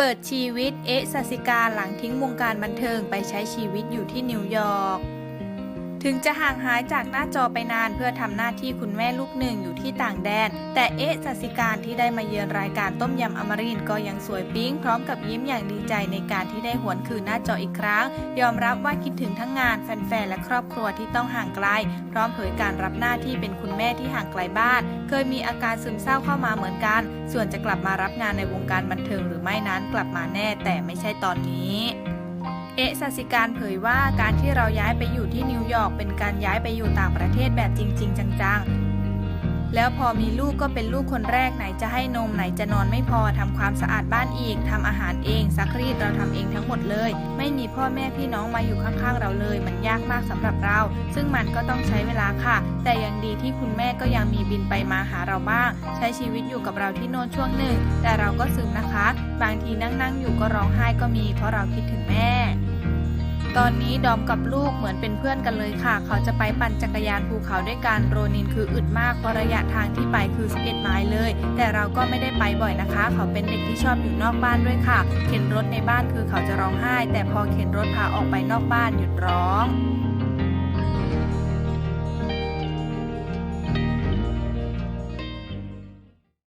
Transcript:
เปิดชีวิตเอะสัสิกาหลังทิ้งวงการบันเทิงไปใช้ชีวิตอยู่ที่นิวยอร์ก ถึงจะห่างหายจากหน้าจอไปนานเพื่อทำหน้าที่คุณแม่ลูกหนึ่งอยู่ที่ต่างแดน แต่เอ๊ะสัสิการที่ได้มาเยือนรายการต้มยำอมรินก็ยังสวยปิ๊งพร้อมกับยิ้มอย่างดีใจในการที่ได้หวนคืนหน้าจออีกครั้ง ยอมรับว่าคิดถึงทั้งงานแฟนๆและครอบครัวที่ต้องห่างไกล พร้อมเผยการรับหน้าที่เป็นคุณแม่ที่ห่างไกลบ้าน เคยมีอาการซึมเศร้าเข้ามาเหมือนกัน ส่วนจะกลับมารับงานในวงการบันเทิงหรือไม่นั้นกลับมาแน่แต่ไม่ใช่ตอนนี้ เอะสัสิการเผยว่าการที่เราย้ายไปอยู่ที่นิวยอร์กเป็นการย้ายไปอยู่ต่างประเทศแบบจริง ๆ จังๆ แล้วพอมีลูกก็เป็นลูกคนแรกไหนจะให้นมไหนจะนอนไม่พอทำความสะอาดบ้านอีกทำอาหารเองซักรีดเราทำเองทั้งหมดเลย ไม่มีพ่อแม่พี่น้องมาอยู่ข้างๆเราเลย มันยากมากสำหรับเรา ซึ่งมันก็ต้องใช้เวลาค่ะ แต่ยังดีที่คุณแม่ก็ยังมีบินไปมาหาเราบ้าง ใช้ชีวิตอยู่กับเราที่โน่นช่วงหนึ่งแต่เราก็ซึมนะคะ บางทีนั่งๆอยู่ก็ร้องไห้ก็มี เพราะเราคิดถึงแม่ ตอนนี้ดอมกับลูกเหมือนเป็นเพื่อนกันเลยค่ะ เขาจะไปปั่นจักรยานภูเขาด้วยกันโรนินคืออึดมากเพราะระยะทางที่ไปคือ 11 ไมล์เลย แต่เราก็ไม่ได้ไปบ่อยนะคะ เขาเป็นเด็กที่ชอบอยู่นอกบ้านด้วยค่ะ เข็นรถในบ้านคือเขาจะร้องไห้ แต่พอเข็นรถพาออกไปนอกบ้านหยุดร้อง